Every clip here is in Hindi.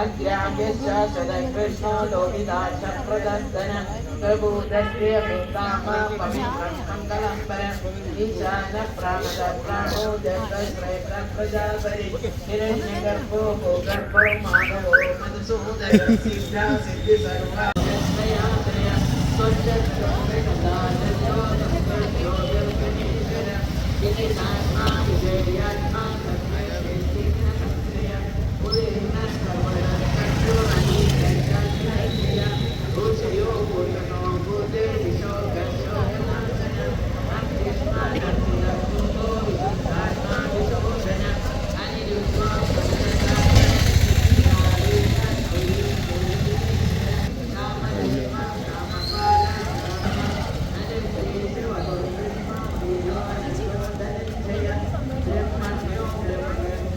अग्राह्यश्च सदकृष्णो लोहिताक्ष प्रदर्शन प्रभूतस्य पितामा पवित्रं परम् ईशान प्राणो जगश्रेष्ठ प्रजापति हिरण्यगर्भो भूगर्भो माधवो मधुसूदन सिद्धा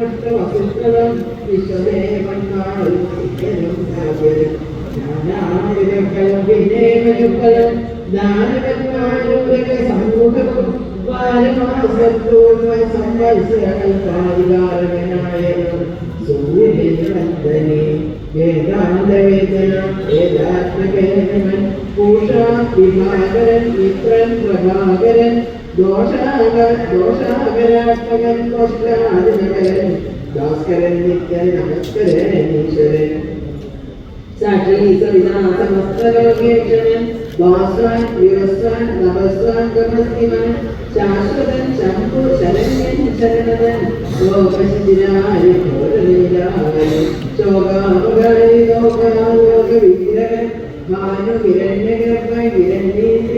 വിശ്വമോഷ്ടം അസുഷ്കരം വിശ്വമേ കണ്ണാൾ ജ്ഞാനാമരുക്കലം ദാനകന്മാരുടെ സമൂഹം ബാലമാസത്തോളം സംവത്സരങ്ങൾ കാലികാരനായണം സൂര്യനന്ദനെ വേദാന്തവേദന വേദാത്മകേതനൻ പൂഷാ വിഭാകരൻ മിത്രൻ പ്രഭാകരൻ दोषावरत्मकं दोषादिनकरन् भास्करन् नित्यं नमस्करन् ईश्वरन् साक्षी सविता समस्तलोकेक्षणन् भास्वान् विवस्वान् नभस्वान् कमस्तिमन् शाश्वतन् शम्भो शरण्यं शरणवन् लोकशिराय घोरलीलाय शोकामुगाय लोकालोकविग्रहन् भानुहिरण्यगर्भ हिरण्येन्द्र